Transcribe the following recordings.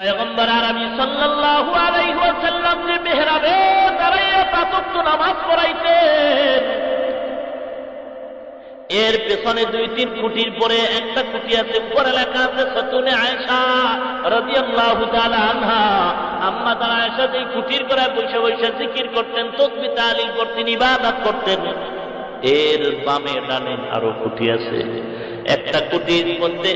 যে এর পেছনে দুই তিন কুটির পরে একটা কুটি আছে, উপরে লেখা আছে সতুনে আয়েশা রাদিয়াল্লাহু তাআলা আনহা। আম্মা তারা আয়েশা যেই কুটির করে বসে বসে জিকির করতেন তসবিহ তাহলিল করতেন, ইবাদত করতেন। এর বামে ডানে আরও কুটি আছে। একটা কুটির মধ্যে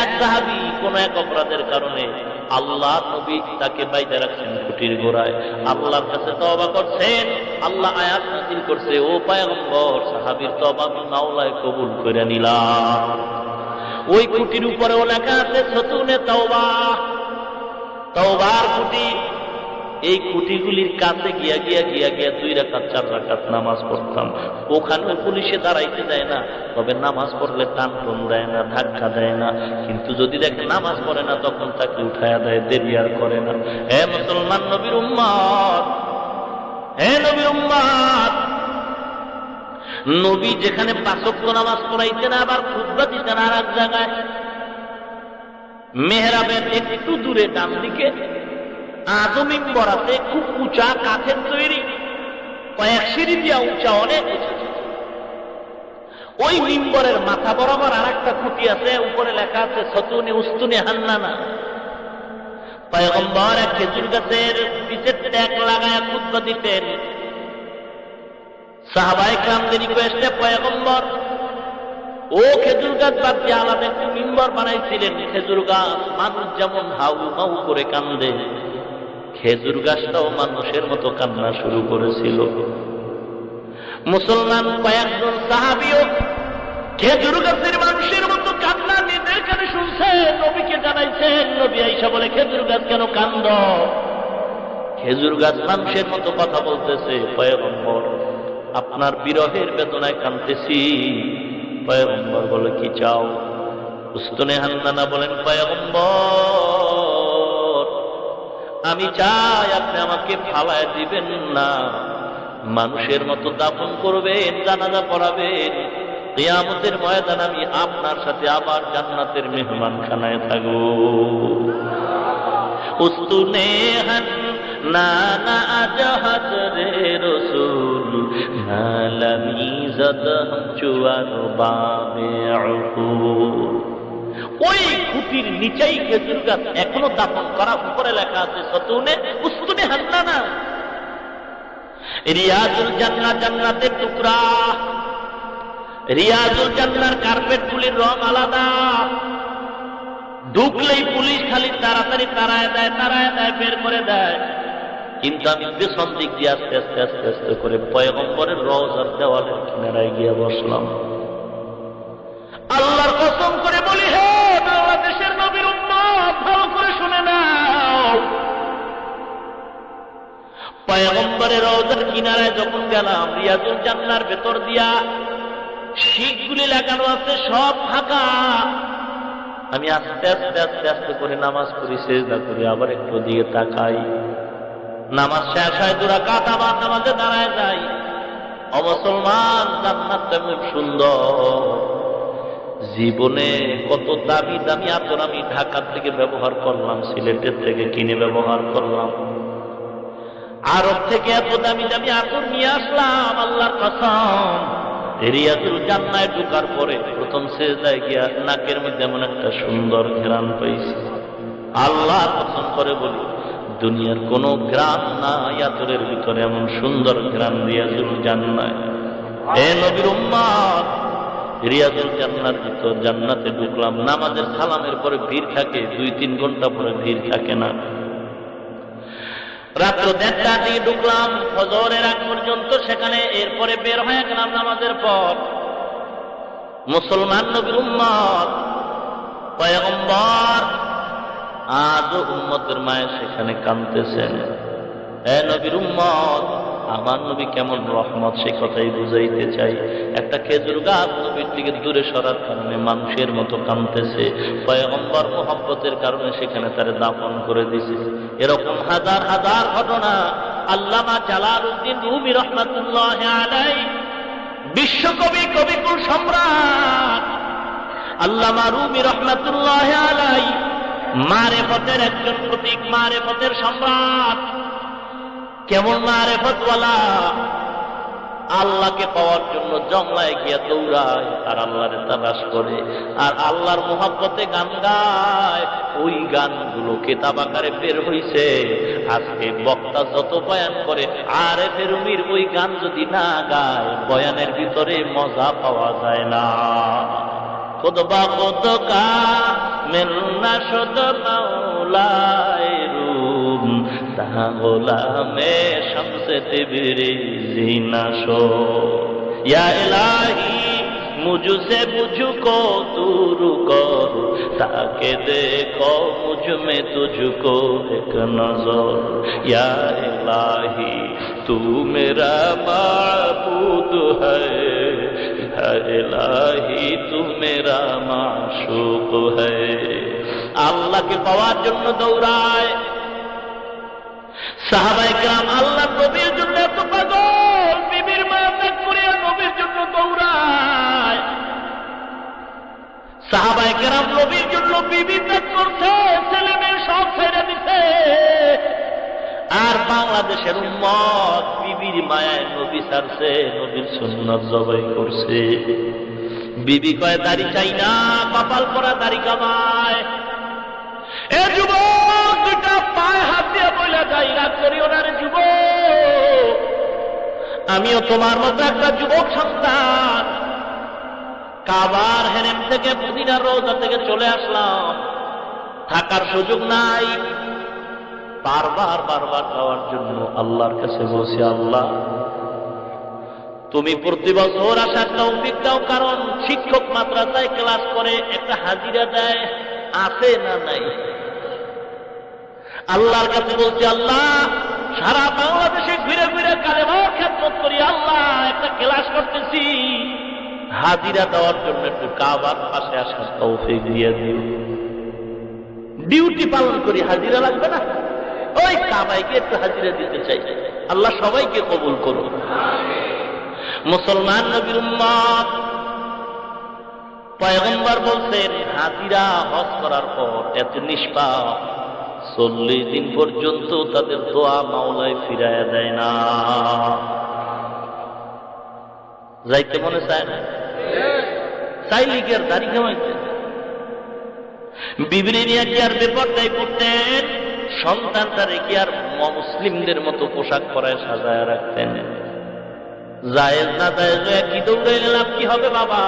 এক সাহাবি কোন এক অপরাধের কারণে আল্লাহ নবী তাকে বাইতে রাখছেন কুটির গোড়ায়। আল্লাহর কাছে তবা করছেন, আল্লাহ আয়াত নাজিল করছে, ও পায়গম্বর, সাহাবীর তবা মাওলায় কবুল করে নিলাম। ওই কুটির উপরেও লেখা আছে, সতুনে তওবা। তওবার কুটি এই কুটিগুলির কাছে গিয়া গিয়া গিয়া গিয়া দুই রাকাত, চার রাকাত নামাজ পড়তাম। ওখানে পুলিশে দাঁড়াইতে দেয় না। তবে নামাজ পড়লে টান টন দেয় না, ধাক্কা দেয় না। কিন্তু যদি দেখে নামাজ পড়ে না, তখন তাকে উঠায়া দেয়, দেরি আর করে না। হে মুসলমান নবীর উম্মাদ হে নবীর উম্মাদ নবী যেখানে পাঁচক্য নামাজ পড়াইতেন আবার খুদ্া দিতেন আর এক জায়গায়। মেহরাবের একটু দূরে ডান দিকে আজও আছে খুব উঁচা কাঠের তৈরি। কয়েক সিঁড়ি দিয়া উঁচা অনেক ওই মিম্বরের মাথা বরাবর আর একটা খুঁটি আছে, উপরে লেখা আছে, সতুনে উস্তুনে হান্নানা পয়গম্বর এক খেজুর গাছের পিছের ট্যাগ লাগায় খুদ্া দিতেন। সাহাবাই কামদের রিকোয়েস্টে পয়গম্বর, ও খেজুর গাছ বাদ দিয়ে আলাদা একটু মিম্বর বানাইছিলেন, খেজুর গাছ, মানুষ যেমন হাউ হাউ করে কান্দে। খেজুর গাছটাও মানুষের মতো কান্না শুরু করেছিল। মুসলমান কয়েকজন সাহাবিও খেজুর গাছের মানুষের মতো কান্না নিজের কানে শুনছে, নবীকে জানাইছেন, নবী আইসা বলে, খেজুর গাছ কেন কান্দ? খেজুর গাছ মানুষের মতো কথা বলতেছে, পয়গম্বর, আপনার বিরহের বেদনায় কানতেছি পয়গম্বর বলে, কি চাও? উস্তনে হান্নানা বলেন, পয়গম্বর আমি চাই আপনি আমাকে ফালায় দিবেন না। মানুষের মতো দাফন করবেন, জানাজা পড়াবেন। কিয়ামতের ময়দান আমি আপনার সাথে আবার জান্নাতের মেহমান খানায় থাকব। উস্তুনে হান, না না, আজ হজরে রসুল নালামি জদ চুয়ার বাবে ওই খুঁটির নিচেই খেজুর গাছ। এখনও দাপন করা উপরে লেখা আছে, সতুনে, উস্তুনে হান্না না রিয়াজুল জান্নাত জান্নাতের টুকরা। রিয়াজুল জান্নার কার্পেট গুলির রং আলাদা। ঢুকলেই পুলিশ খালি তাড়াতাড়ি তাড়ায় দেয় তাড়ায় দেয়, বের করে দেয়। কিন্তু আমি পেছন দিক দিয়ে আস্তে আস্তে আস্তে আস্তে করে পয়গম্বরের রওজার দেওয়ালের কিনারায় গিয়ে বসলাম। পয়গম্বরের রওজার কিনারায় যখন গেলাম, রিয়াজুল জান্নার ভেতর দিয়া শিখগুলি লাগানো আছে, সব ফাঁকা। আমি আস্তে আস্তে আস্তে আস্তে করে নামাজ পড়ি, সেজদা করি, আবার একটু দিয়ে তাকাই। নামাজ শেষ হয় দুরা কাত আবার নামাজে দাঁড়ায় যাই। অমুসলমান জান্নাত তেমন সুন্দর। জীবনে কত দামি দামি আতর আমি ঢাকার থেকে ব্যবহার করলাম, সিলেটের থেকে কিনে ব্যবহার করলাম। আরব থেকে এত দামি দামি আতর নিয়ে আসলাম, আল্লাহর কসম। রিয়াজুল জান্নায় ঢুকার পরে প্রথম সেজদায় গিয়া নাকের মধ্যে এমন একটা সুন্দর ঘ্রাণ পাইছি। আল্লাহ কসম করে বলি, দুনিয়ার কোন গ্রাম না ইয়াতরের ভিতরে এমন সুন্দর গ্রাম রিয়াজুল জান্নায়। এ নবীর উম্মাদ রিয়াজুল জান্নার ভিতর জান্নাতে ঢুকলাম, নামাজের সালামের পরে ভিড় থাকে, দুই তিন ঘণ্টা পরে ভিড় থাকে না। রাত্র দেড়টা দিয়ে ঢুকলাম, ফজরের আগ পর্যন্ত সেখানে এরপরে বের হয়ে গেলাম নামাজের পর। মুসলমান নবীর উম্মত, পয়গম্বর আজও উম্মতের মায়ের সেখানে কানতেছেন এ নবীর উম্মত, আমার নবী কেমন রহমত সে কথাই বুঝাইতে চাই। একটা খেজুর গাছ নবীর দিকে দূরে সরার কারণে মানুষের মতো কানতেছে পয়গম্বর মোহাম্মতের কারণে সেখানে তারে দাপন করে দিছে। এরকম হাজার হাজার ঘটনা আল্লামা জালাল উদ্দিন রুমি রহমতুল্লাহ আলাই বিশ্বকবি কবিকুল সম্রাট আল্লামা রুমি রহমতুল্লাহ আলাই মারে পথের একজন প্রতীক, মারে পথের সম্রাট। কেমন মারে পথওয়ালা? আল্লাহকে পাওয়ার জন্য জংলায় গিয়ে দৌড়ায়, আর আল্লাহর তালাশ করে, আর আল্লাহর মোহাব্বতে গান গায়। ওই গানগুলো কেতাব আকারে বের হইছে। আজকে বক্তা যত বয়ান করে, আরে ফেরুমির ওই গান যদি না গায়, বয়ানের ভিতরে মজা পাওয়া যায় না। খুদবা খুদকা, মিলনা শুদ মাওলায় তা গোলামে শমসে তিবিরি জিনাশো ইয়া ইলাহি, মুঝুসে মুঝুকো তুরু কর। তাকে দেখো মুঝ মে তুঝকো এক নজর। ইয়া ইলাহি তু মেরা মাবুদ হ্যায় ইলাহি তু মেরা মাশুক হ্যায় আল্লাহকে পাওয়ার জন্য দৌড়ায়। সাহাবাই গ্রাম আল্লাহ নবীর জন্য এত পাগল। বিবির মা ত্যাগ করিয়া নবীর জন্য দৌড়ায়। সাহাবাই গ্রাম নবীর জন্য বিবি ত্যাগ করছে, ছেলে মেয়ে সব ছেড়ে দিছে। আর বাংলাদেশের উম্মত বিবির মায়ায় নবী ছাড়ছে, নবীর সুন্নত জবাই করছে। বিবি কয়, দাড়ি চাই না, কপাল করা দাড়ি কামায়। এ যুবক! দুটা পায়ে হাত দিয়ে বলে যাই রাগ করিও না রে যুবক। আমিও তোমার মতো একটা যুবক সন্তান। কাবার হেরেম থেকে মদিনা রোজা থেকে চলে আসলাম। থাকার সুযোগ নাই। বারবার বারবার যাওয়ার জন্য আল্লাহর কাছে বলছি, আল্লাহ, তুমি প্রতি বছর আসার তৌফিক দাও, কারণ শিক্ষক মাদ্রাসায় ক্লাস করে একটা হাজিরা দেয়, আছে না নাই? আল্লাহর কাছে বলছি, আল্লাহ, সারা বাংলাদেশে ঘুরে ঘুরে কালেমার খেদমত করি, আল্লাহ, একটা ক্লাস করতেছি। হাজিরা দেওয়ার জন্য একটু কাবার পাশে আসার তৌফিক দিয়ে দিও ডিউটি পালন করি, হাজিরা লাগবে না? ওই কাবাইকে একটু হাজিরা দিতে চাই। আল্লাহ সবাইকে কবুল করুন মুসলমান নবীর উম্মত, পয়গম্বর বলছেন, হাজিরা হজ করার পর এত নিষ্পাপ। চল্লিশ দিন পর্যন্ত তাদের দোয়া মাওলায় ফিরাইয়া দেয় না। যাইতে মনে চায় না? চাইলে কি আর দাড়ি কামাইতে বিবরি নিয়ে কি আর বেপরদায় করতেন সন্তানটা রেখে আর মুসলিমদের মতো পোশাক পরায় সাজায় রাখতেন? জায়েজ না জায়েজ কি দৌড়াইলে লাভ কি হবে বাবা?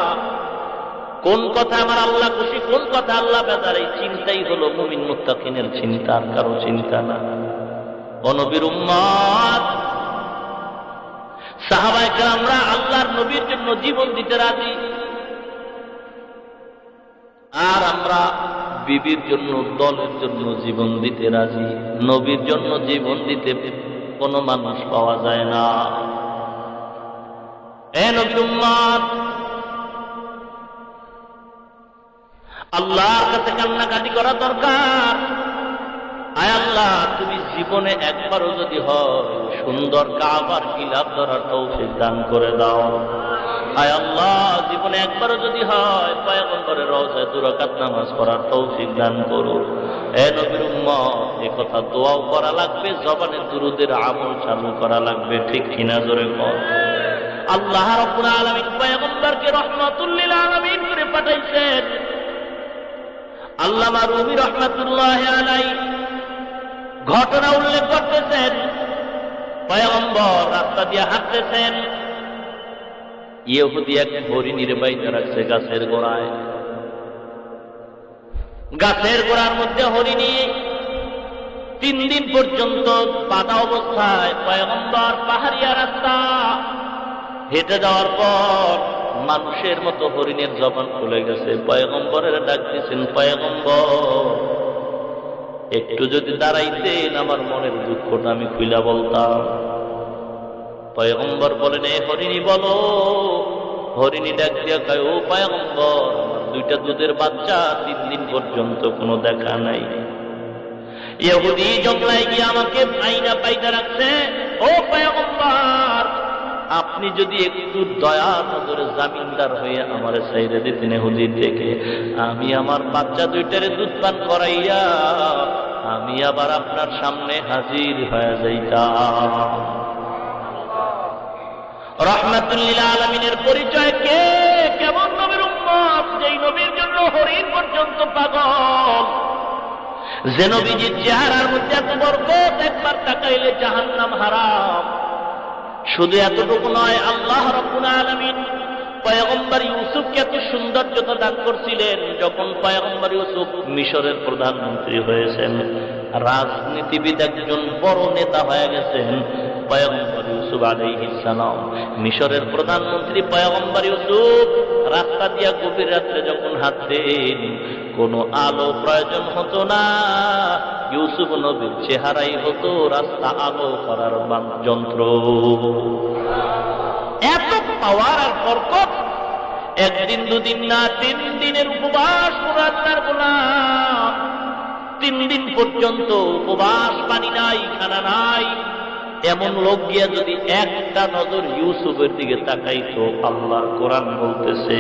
কোন কথা আমার আল্লাহ খুশি, কোন কথা আল্লাহ বেদার এই চিন্তাই হলো মুমিন মুত্তাকিনের চিন্তা, আর কারও চিন্তা না। অনবীর উম্মাদ সাহাবাইকে আমরা আল্লাহর নবীর জন্য জীবন দিতে রাজি। আর আমরা বিবির জন্য, দলের জন্য জীবন দিতে রাজি। নবীর জন্য জীবন দিতে কোনো মানুষ পাওয়া যায় না। এ নবীর উম্মাদ আল্লাহর কাছে কান্নাকাটি করা দরকার। আয় আল্লাহ, তুমি জীবনে একবারও যদি হয় সুন্দর কাবার কিলাপ ধরার তৌফিক দান করে দাও। আয় আল্লাহ, জীবনে একবারও যদি হয় পয়গম্বরের রওজায় দুরাকাত নামাজ পড়ার তৌফিক দান করো। এ নবীর উম্মত, এ কথা দোয়াও করা লাগবে, জবানে দুরুদের আমল চালু করা লাগবে, ঠিক কিনা জোরে কর। আল্লাহ রব্বুল আলামিন পয়গম্বরকে রহমাতুল্লিল আলামিন করে পাঠাইছেন। আল্লামা রুমি রহমাতুল্লাহ আলাই ঘটনা উল্লেখ করতেছেন, পয়গম্বর রাস্তা দিয়ে হাঁটতেছেন। ইহুদি এক হরিণীর বাইতে রাখছে গাছের গোড়ায়। গাছের গোড়ার মধ্যে হরিণী তিন দিন পর্যন্ত বাধা অবস্থায় পয়গম্বর পাহাড়িয়া রাস্তা হেঁটে যাওয়ার পর মানুষের মতো হরিণের জবান খুলে গেছে। পয়গম্বরের ডাক দিয়েছেন, পয়গম্বর, একটু যদি দাঁড়াইতেন আমার মনের দুঃখটা আমি খুইলা বলতাম। পয়গম্বর বলেন, এ হরিণী বলো। হরিণী ডাক দিয়া কয়, ও পয়গম্বর, দুইটা দুধের বাচ্চা, তিন দিন পর্যন্ত কোনো দেখা নাই। ইহুদি জঙ্গলায় গিয়ে আমাকে আইনা পাইতে রাখছে। ও পয়গম্বর আপনি যদি একটু দয়া নজরে জামিনদার হয়ে আমার সাইরে দিতেন হুদির থেকে আমি আমার বাচ্চা দুইটারে দুধ পান করাইয়া, আমি আবার আপনার সামনে হাজির হয়ে যাইতাম। রহমাতুল্লিল আলমিনের পরিচয় কে? কেমন নবীর উম্মত? যেই নবীর জন্য হরিণ পর্যন্ত পাগল। যে নবীজির চেহারার মধ্যে এত বরকত, একবার তাকাইলে জাহান্নাম হারাম। শুধু এতটুকু নয়, আল্লাহ আলমিন পয়গম্বর ইউসুফকে এত সৌন্দর্যতা দান করছিলেন যখন পয়গম্বর ইউসুফ মিশরের প্রধানমন্ত্রী হয়েছেন। রাজনীতিবিদ একজন বড় নেতা হয়ে গেছেন, পয়গম্বর ইউসুফ আলাইহিস সালাম। মিশরের প্রধানমন্ত্রী পয়গম্বর ইউসুফ রাস্তা দিয়া গভীর রাত্রে যখন হাঁটতেন, কোনো আলো প্রয়োজন হতো না। ইউসুফ নবীর চেহারাই হতো রাস্তা আলো করার যন্ত্র। এত পাওয়ার আর বরকত! একদিন, দুদিন না, তিন দিনের উপবাস মুরাদার গোলাম তিন দিন পর্যন্ত উপবাস পানি নাই, খানা নাই। এমন লোক গিয়া যদি একটা নজর ইউসুফের দিকে তাকাইতো, আল্লাহর কোরআন বলতেছে,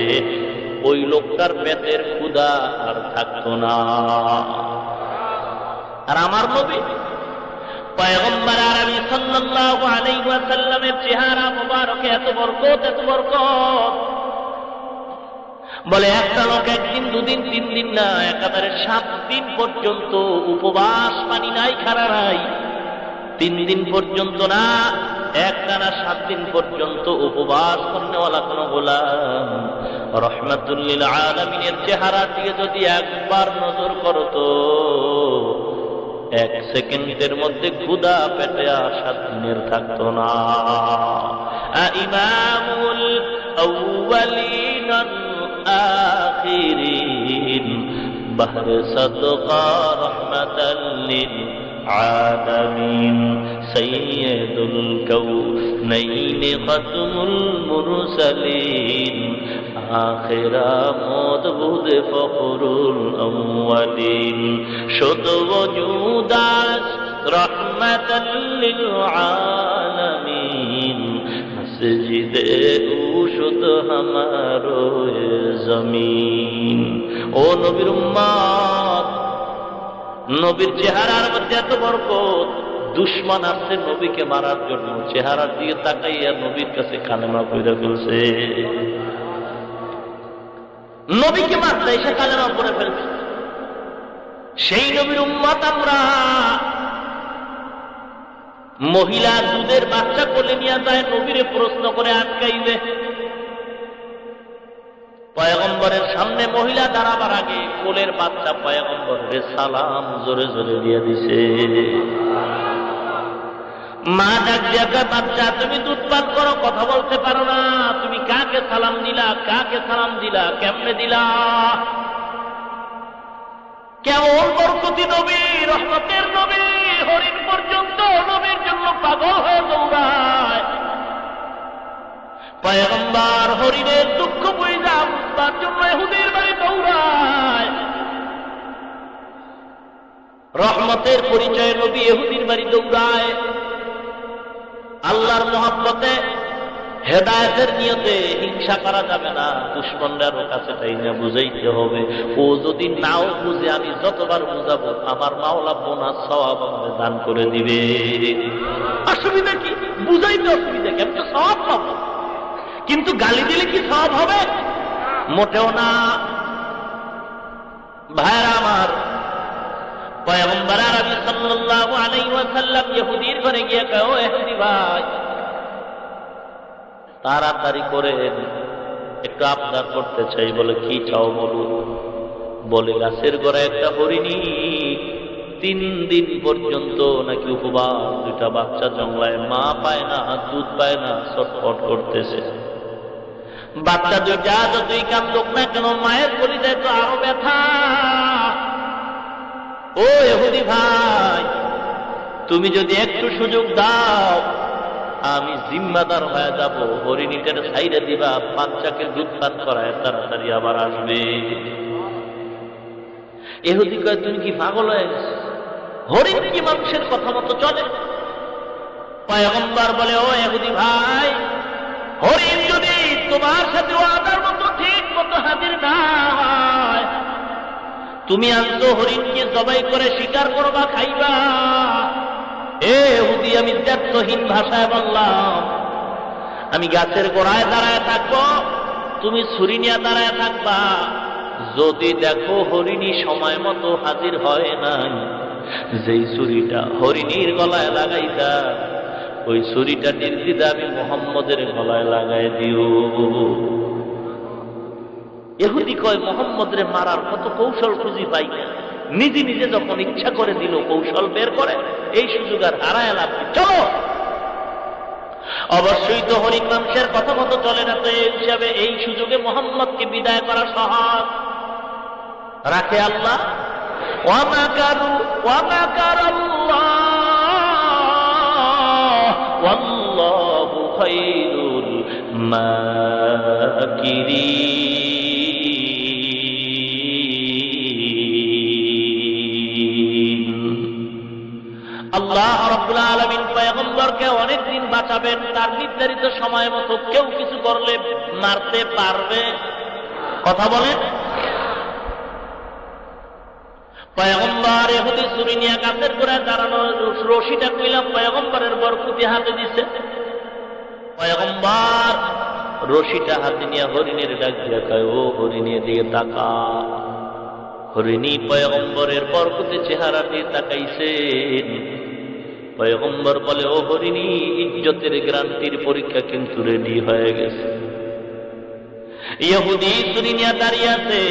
ওই লোকটার পেটের ক্ষুদা আর থাকতো না। আর আমার নবী এত এত বলে, একটা লোক একদিন, দুদিন, তিন দিন না, একাধারে সাত দিন পর্যন্ত উপবাস পানি নাই খারা নাই। তিন দিন পর্যন্ত না একটানা সাত দিন পর্যন্ত উপবাস করনেওয়ালা কোন গোলাম। রহমাতুল্লিল আলমিনের চেহারা দিয়ে যদি একবার নজর করতো এক সেকেন্ডের মধ্যে ক্ষুদা পেটে আসা দিনের থাকতো না। ইমামুল বাহর সদকা রহমাতাল লিল العالمين سيد الكونين ختم المرسلين آخر مضبوط فخر الأولين شد وجود رحمة للعالمين مسجد شد ہمارو زمین او نبی رمان নবীর চেহারার মধ্যে এত বরকত। দুশ্মন আসছে নবীকে মারার জন্য। চেহারার দিকে তাকাইয়া নবীর কাছে কালেমা পয়দা ফেলছে। নবীকে মারতে এসে কালেমা পড়ে ফেলছে। সেই নবীর উম্মত আমরা। মহিলা দুধের বাচ্চা কোলে নিয়ে যায়, নবীরে প্রশ্ন করে আটকাইবে। পয়গম্বরের সামনে মহিলা দাঁড়াবার আগে কোলের বাচ্চা পয়গম্বরের সালাম জোরে জোরে দিয়ে দিছে। মা ডাক দেখা বাচ্চা, তুমি দুধ পান করো, কথা বলতে পারো না। তুমি কাকে সালাম দিলা, কাকে সালাম দিলা, কেমনে দিলা? কেমন বরকতি নবী, রহমতের নবী, হরিণ পর্যন্ত নবীর জন্য পাগল হয়ে দৌড়ায়। পয়গম্বার হরিণের তার জন্য এহুদের বাড়ি দৌড়ায়। রহমতের পরিচয় নবী এহুদির বাড়ি দৌড়ায়। আল্লাহর মহাব্বতে হেদায়তের নিয়তে হিংসা করা যাবে না দুশ্মনরারও কাছে তাই না বুঝাইতে হবে। ও যদি নাও বুঝে, আমি যতবার বুঝাবো, আমার মাওলা বোনা সবাব আমাদের দান করে দিবে। অসুবিধা কি? বুঝাইতে অসুবিধা কি? আমি তো সব পাবো। কিন্তু গালি দিলে কি সব হবে? মোটেও না। ভাইরা আমার পয়গম্বর আরবি সাল্লাল্লাহু আলাইহি ঘরে গিয়ে কয় ইহুদি ভাই, তাড়াতাড়ি করে একটু আবদার করতে চাই বলে কি চাও বলুন? বলে গাছের গোড়ায় একটা হরিণী তিন দিন পর্যন্ত নাকি উপবাস, দুইটা বাচ্চা জঙ্গলায় মা পায় না, দুধ পায় না, ছটফট করতেছে। বাচ্চা দুইটা যতই কান্দুক না কেন, মায়ের পরিচয় তো আরও ব্যথা। ও এহুদি ভাই, তুমি যদি একটু সুযোগ দাও, আমি জিম্মাদার হয়ে যাব হরিণীটার সাইডে দিবা, বাচ্চাকে দুধ পান করায় তাড়াতাড়ি আবার আসবে। এহুদি কয়, তুমি কি পাগল হয়ে? হরিণ কি মানুষের কথা মতো চলে? পয়গম্বর বলে, ও এহুদি ভাই, হরিণ তোমার সাথে ওয়াদার মতো ঠিক মতো হাজির না হয় তুমি আনতো হরিণকে জবাই করে শিকার করবা, খাইবা। এ হুদি, আমি দ্ব্যর্থহীন ভাষায় বললাম। আমি গাছের গোড়ায় দাঁড়ায় থাকব, তুমি ছুরি নিয়ে দাঁড়ায় থাকবা। যদি দেখো হরিণী সময় মতো হাজির হয় নাই, যেই ছুরিটা হরিণীর গলায় লাগাইতা ওই ছুরিটা নির্দিদা আমি মোহাম্মদের গলায় লাগাই দিও। এহুদি কয়, মোহাম্মদরে মারার কত কৌশল খুঁজি পাই নিজে নিজে যখন ইচ্ছা করে দিল, কৌশল বের করে। এই সুযোগ আর হারায় লাভ চলো! অবশ্যই তো হরিণ মানুষের কথা মতো চলে না, তো এই হিসাবে এই সুযোগে মোহাম্মদকে বিদায় করা সহজ। রাখে আল্লাহ। ওয়ামাকারু ওয়ামাকারাল্লাহ খায়রুল মাকিরিন। আল্লাহ রব্বুল আলমিন পয়গম্বরকে অনেকদিন বাঁচাবেন, তার নির্ধারিত সময় মতো কেউ কিছু করলে মারতে পারবে। কথা বলেন। পয়গম্বর এহুদি চুরি নিয়ে গোড়ায় দাঁড়ানো রশিটা কইলাম পয়গম্বরের বরকুতি হাতে দিছে। পয়গম্বর। রশিটা হাতে নিয়ে হরিণের ডাক দিয়া কয়, ও হরিণের দিকে তাকা হরিণী পয়গম্বরের বরকতে চেহারা দিয়ে তাকাইছেন। পয়গম্বর বলে, ও হরিণী, ইজ্জতের গ্রান্তির পরীক্ষা কিন্তু রেডি হয়ে গেছে। ইহুদি সুরিনিয়া দাঁড়িয়ে আছে।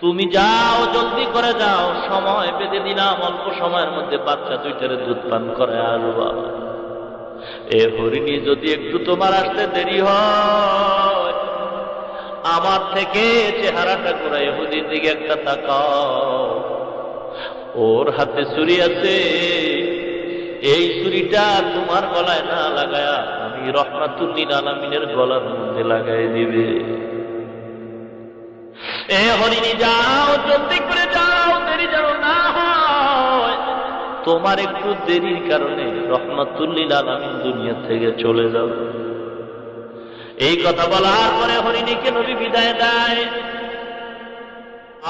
তুমি যাও, জলদি করে যাও। সময় বেঁধে দিলাম, অল্প সময়ের মধ্যে বাচ্চা দুইটারে দুধ পান করে আসবা এ হরিণী যদি একটু তোমার আসতে দেরি হয়, আমার থেকে চেহারাটা করে এহুদির দিকে একটা তাকাও। ওর হাতে ছুরি আছে, এই ছুরিটা তোমার গলায় না লাগায়া আমি রহমাতুদ্দিন আলামিনের গলার মধ্যে লাগাই দিবে। এ হরিণী যাও, জলদি করে যাও, দেরি যেন না হয়। তোমার একটু দেরির কারণে রহমাতুল্লিল আলামিন দুনিয়া থেকে চলে যাবে এই কথা বলার পরে হরিণীকে নবী বিদায় দেয়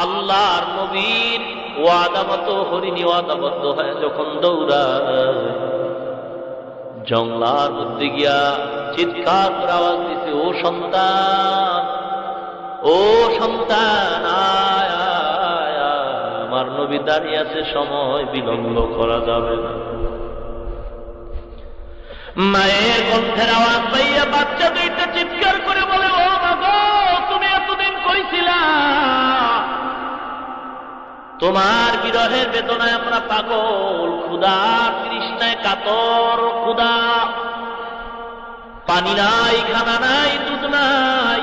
আল্লাহর নবীর ওয়াদামত হরিণী ওয়াদাবদ্ধ হয় যখন দৌড়ায় জংলার মধ্যে গিয়া চিৎকার করে আওয়াজ ও সন্তান ও সন্তান। আমার নবী দাঁড়িয়ে আছে সময় বিলম্ব করা যাবে না। মায়ের কণ্ঠের আওয়াজ পাইয়া বাচ্চা দুইটা চিৎকার করে বলে, ও বাবা তুমি এতদিন কইছিলা, তোমার বিরহের বেদনায় আমরা পাগল ক্ষুদা তৃষ্ণায় কাতর ক্ষুদা পানি নাই, খানা নাই, দুধ নাই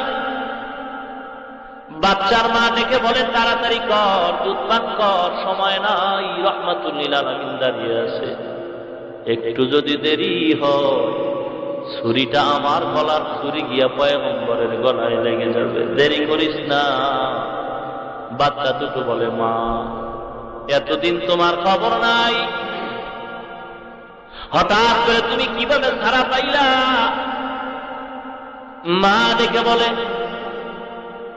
বাচ্চার মা ডেকে বলে, তাড়াতাড়ি কর দুধ পান কর, সময় নাই, রহমাতুল্লিল আলমিন দাঁড়িয়ে আছে। একটু যদি দেরি হয়, ছুরিটা আমার গলার ছুরি গিয়া পয়গম্বরের গলায় লেগে যাবে। দেরি করিস না। বাচ্চা দুটো বলে, মা, এতদিন তোমার খবর নাই। হঠাৎ করে তুমি কীভাবে ছাড়া পাইলা? মা দেখে বলে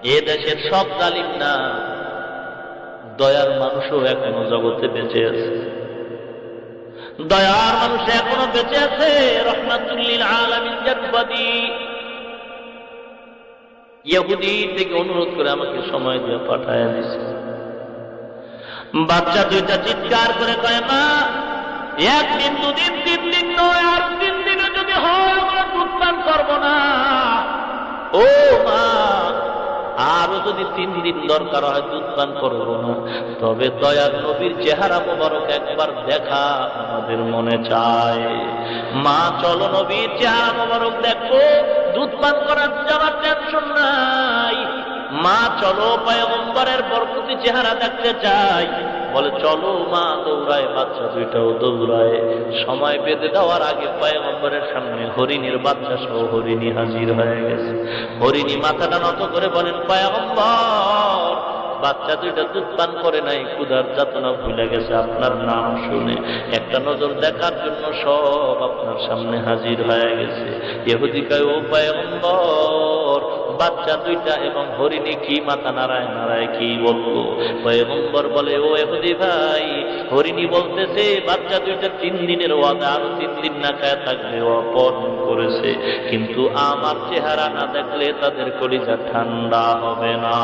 এ দেশের সব জালিম না। দয়ার মানুষও এখনও জগতে বেঁচে আছে। দয়ার মানুষ এখনও বেঁচে আছে। রহমাতুল্লিল আলামিন জান্নাতি ইহুদি থেকে অনুরোধ করে আমাকে সময় দিয়ে পাঠায় দিছে বাচ্চা দুইটা চিৎকার করে কয়, মা একদিন দুদিন তিন দিন নয় আর তিন দিনে যদি হয় আমরা দুধ করব না ও মা আরও যদি তিন দিন দরকার হয় দুধ পান করব না, তবে দয়ার নবীর চেহারা মোবারক একবার দেখা আমাদের মনে চায়। মা, চলো নবীর চেহারা মোবারক দেখো, দুধ পান করার যাওয়ার টেনশন নাই। মা, চলো পায়ম্বরের বরকতি চেহারা দেখতে চাই। বলে, চলো মা, দৌড়ায়, বাচ্চা দুইটাও দৌড়ায়। সময় বেঁধে দেওয়ার আগে পয়গম্বরের সামনে হরিণীর বাচ্চা সহ হরিণী হাজির হয়ে গেছে। হরিণী মাথাটা নত করে বলেন, পয়গম্বর বাচ্চা দুইটা দুধ পান করে নাই, ক্ষুধার যাতনা ভুলে গেছে, আপনার নাম শুনে। একটা নজর দেখার জন্য সব আপনার সামনে হাজির হয়ে গেছে। ইহুদি কয়, ও পয়গম্বর, বাচ্চা দুইটা এবং হরিণী কি মাথা নারায় নারায় কি বলব পয়গম্বর বলে, ও এহুদি ভাই, হরিণী বলতেছে, বাচ্চা দুইটা তিন দিনের ওয়াদা, আরও তিন দিন না খায় থাকবে অপহরণ করেছে। কিন্তু আমার চেহারা না দেখলে তাদের কলিজা ঠান্ডা হবে না।